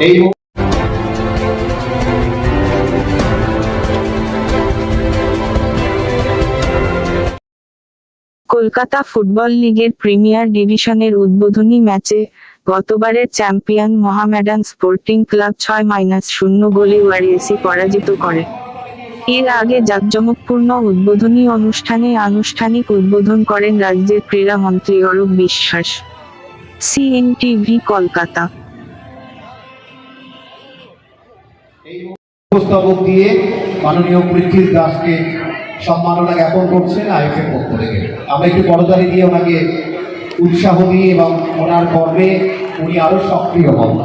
এই কলকাতা ফুটবল লিগের প্রিমিয়ার ডিভিশনের উদ্বোধনী ম্যাচে গতবারের চ্যাম্পিয়ন মোহামেডান স্পোর্টিং ক্লাব ছয় মাইনাস শূন্য গোলে ওয়ারিয়েসি পরাজিত করে। এর আগে জাঁকজমকপূর্ণ উদ্বোধনী অনুষ্ঠানে আনুষ্ঠানিক উদ্বোধন করেন রাজ্যের ক্রীড়ামন্ত্রী অরূপ বিশ্বাস। সিএনটিভি কলকাতা। উপস্থাপক দিয়ে মাননীয় পৃথ্বীশ দাসকে সম্মাননা জ্ঞাপন করছেন আইএফএ পক্ষ থেকে। আমরা একটু বড়দারি দিয়ে ওনাকে উৎসাহ দিই এবং ওনার কর্মে উনি আরও সক্রিয় হন।